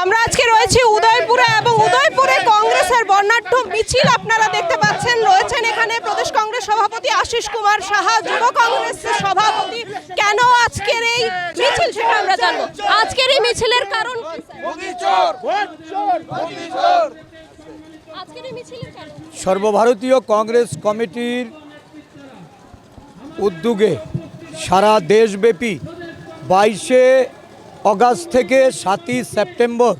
আমরা আজকে রয়েছি উদয়পুরে এবং উদয়পুরে কংগ্রেসের বর্ণাঢ্য মিছিল আপনারা দেখতে পাচ্ছেন, রয়েছেন এখানে প্রদেশ কংগ্রেস সভাপতি আশিস কুমার সাহা, যুব কংগ্রেসের সভাপতি কেন আজকের এই মিছিল সেটা আমরা জানব? আজকের এই মিছিলের কারণ সর্বভারতীয় কংগ্রেস কমিটির উদ্যোগে সারা দেশব্যাপী বাইশে অগাস্ট থেকে সাতই সেপ্টেম্বর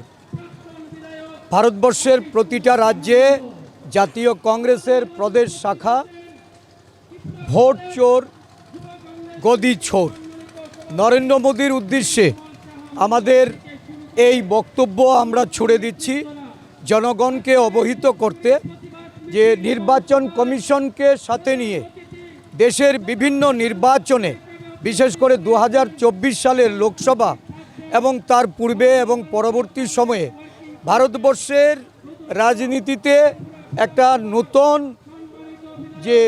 ভারতবর্ষের প্রতিটা রাজ্যে জাতীয় কংগ্রেসের প্রদেশ শাখা ভোট চোর, গদি ছোর নরেন্দ্র মোদীর উদ্দেশ্যে আমাদের এই বক্তব্য আমরা ছুড়ে দিচ্ছি জনগণকে অবহিত করতে, যে নির্বাচন কমিশনকে সাথে নিয়ে দেশের বিভিন্ন নির্বাচনে, বিশেষ করে দু হাজার চব্বিশ সালের লোকসভা এবং তার পূর্বে এবং পরবর্তী সময়ে ভারতবর্ষের রাজনীতিতে একটা নতুন যে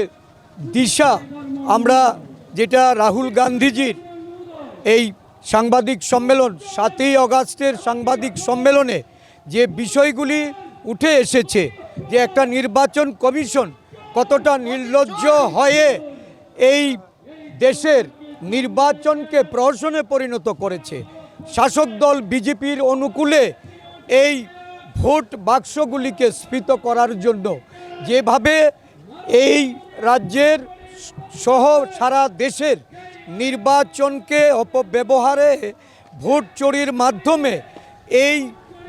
দিশা আমরা যেটা রাহুল গান্ধীজির এই সাংবাদিক সম্মেলন, সাতই অগাস্টের সাংবাদিক সম্মেলনে যে বিষয়গুলি উঠে এসেছে, যে একটা নির্বাচন কমিশন কতটা নির্লজ্জ হয়ে এই দেশের নির্বাচনকে প্রহসনে পরিণত করেছে শাসক দল বিজেপির অনুকূলে এই ভোট বাক্সগুলিকে স্ফীত করার জন্য যেভাবে এই রাজ্যের সহ সারা দেশের নির্বাচনকে অপব্যবহারে ভোট চুরির মাধ্যমে এই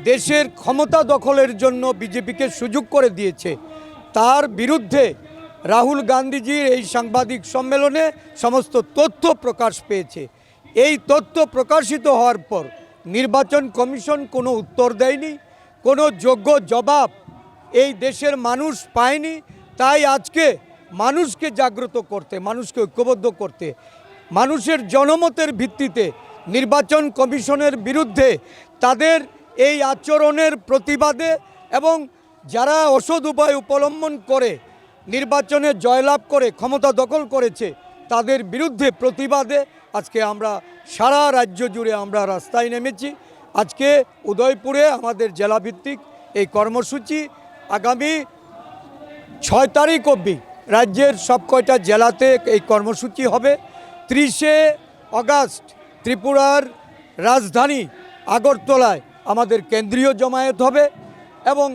দেশের ক্ষমতা দখলের জন্য বিজেপিকে সুযোগ করে দিয়েছে। তার বিরুদ্ধে রাহুল গান্ধীজির এই সাংবাদিক সম্মেলনে সমস্ত তথ্য প্রকাশ পেয়েছে। এই তথ্য প্রকাশিত হওয়ার পর নির্বাচন কমিশন কোনো উত্তর দেয়নি, কোনো যোগ্য জবাব এই দেশের মানুষ পায়নি, তাই আজকে মানুষকে জাগ্রত করতে, মানুষকে ঐক্যবদ্ধ করতে, মানুষের জনমতের ভিত্তিতে নির্বাচন কমিশনের বিরুদ্ধে তাদের এই আচরণের প্রতিবাদে এবং যারা অসৎ উপায় অবলম্বন করে নির্বাচনে জয়লাভ করে, ক্ষমতা দখল করেছে তাদের বিরুদ্ধে প্রতিবাদে আজকে আমরা সারা রাজ্য জুড়ে আমরা রাস্তায় নেমেছি। আজকে উদয়পুরে আমাদের জেলাভিত্তিক এই কর্মসূচি আগামী ছয় তারিখ অবধি রাজ্যের সব কয়টা জেলাতে এই কর্মসূচি হবে। ত্রিশে অগাস্ট ত্রিপুরার রাজধানী আগরতলায় আমাদের কেন্দ্রীয় জমায়েত হবে এবং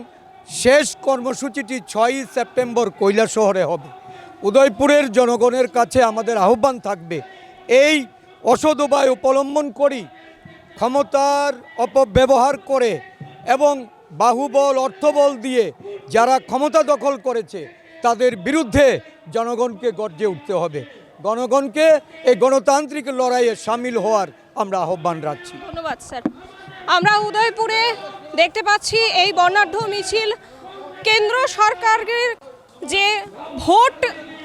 শেষ কর্মসূচিটি ছয়ই সেপ্টেম্বর শহরে হবে। উদয়পুরের জনগণের কাছে আমাদের আহ্বান থাকবে, এই অসৎ উপায় অবলম্বন করি, ক্ষমতার অপব্যবহার করে এবং বাহুবল, অর্থবল দিয়ে যারা ক্ষমতা দখল করেছে, তাদের বিরুদ্ধে জনগণকে গর্জে উঠতে হবে। গণগণকে এই গণতান্ত্রিক লড়াইয়ে সামিল হওয়ার আমরা আহ্বান রাখছি। ধন্যবাদ, স্যার। আমরা উদয়পুরে দেখতে পাচ্ছি এই বর্ণাঢ্য মিছিল। কেন্দ্র সরকারের যে ভোট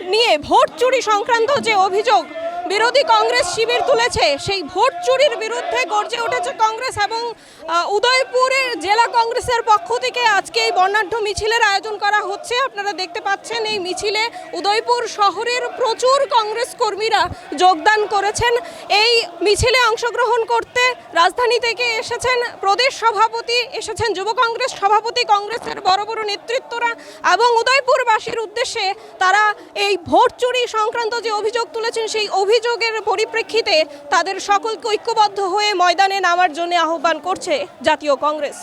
নিয়ে ভোট চুরি সংক্রান্ত যে অভিযোগ বিরোধী কংগ্রেস শিবির তুলেছে। সেই ভোট চুরির বিরুদ্ধে গর্জে উঠেছে কংগ্রেস এবং উদয়পুরের জেলা কংগ্রেসের পক্ষ থেকে আজকে এই বর্ণাঢ্য মিছিলের আয়োজন করা হচ্ছে। আপনারা দেখতে পাচ্ছেন এই মিছিলে উদয়পুর শহরের প্রচুর কংগ্রেস কর্মীরা যোগদান করেছেন। এই মিছিলে অংশগ্রহণ করতে রাজধানী থেকে এসেছেন প্রদেশ সভাপতি, এসেছেন যুব কংগ্রেস সভাপতি, কংগ্রেসের বড় বড় নেতৃত্বরা এবং উদয়পুরবাসীর উদ্দেশ্যে তারা এই ভোট চুরি সংক্রান্ত যে অভিযোগ তুলেছেন, সেই অভিযোগের পরিপ্রেক্ষিতে তাদের সকলকে ঐক্যবদ্ধ হয়ে ময়দানে নামার জন্য আহ্বান করছে জাতীয় কংগ্রেস।